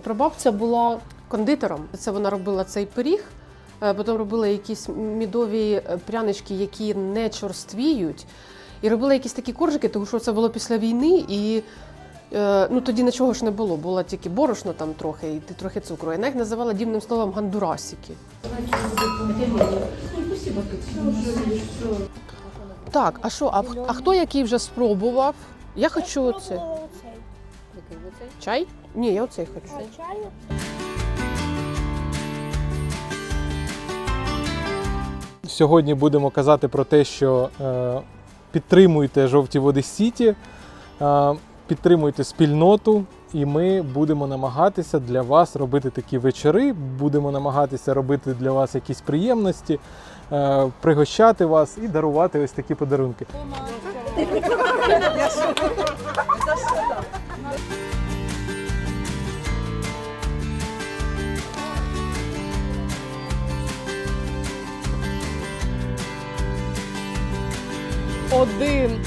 прабабця була кондитером. Це вона робила цей пиріг, е, потім робила якісь мідові е, прянички, які не чорствіють. І робила якісь такі коржики, тому що це було після війни, і е, ну, тоді нічого ж не було. Було тільки борошно там трохи, і трохи цукру. Вона їх називала дівним словом гандурасики. Так, а що, а, а хто який вже спробував? Я хочу оце. Який оцей? Чай? Ні, я оцей хочу. Чаю? Сьогодні будемо казати про те, що е, підтримуйте жовті води Сіті, е, підтримуйте спільноту, і ми будемо намагатися для вас робити такі вечори. Будемо намагатися робити для вас якісь приємності, е, пригощати вас і дарувати ось такі подарунки. Один.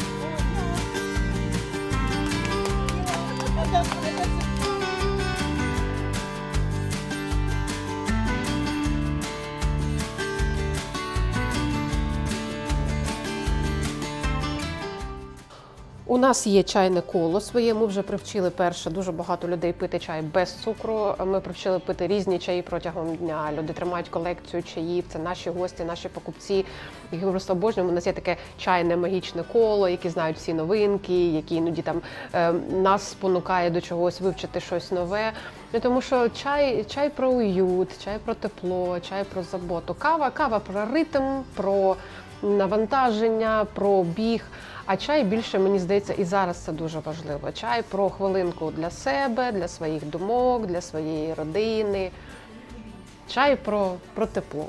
У нас є чайне коло своє. Ми вже привчили перше дуже багато людей пити чай без цукру. Ми привчили пити різні чаї протягом дня. Люди тримають колекцію чаїв. Це наші гості, наші покупці, які ми просто обожнюємо. У нас є таке чайне магічне коло, які знають всі новинки, які іноді там е, нас спонукає до чогось вивчити щось нове. Ну, Тому що чай, чай про уют, чай про тепло, чай про заботу. Кава, кава про ритм, про навантаження, про біг. А чай більше мені здається, і зараз це дуже важливо. Чай про хвилинку для себе, для своїх думок, для своєї родини. Чай про, про тепло.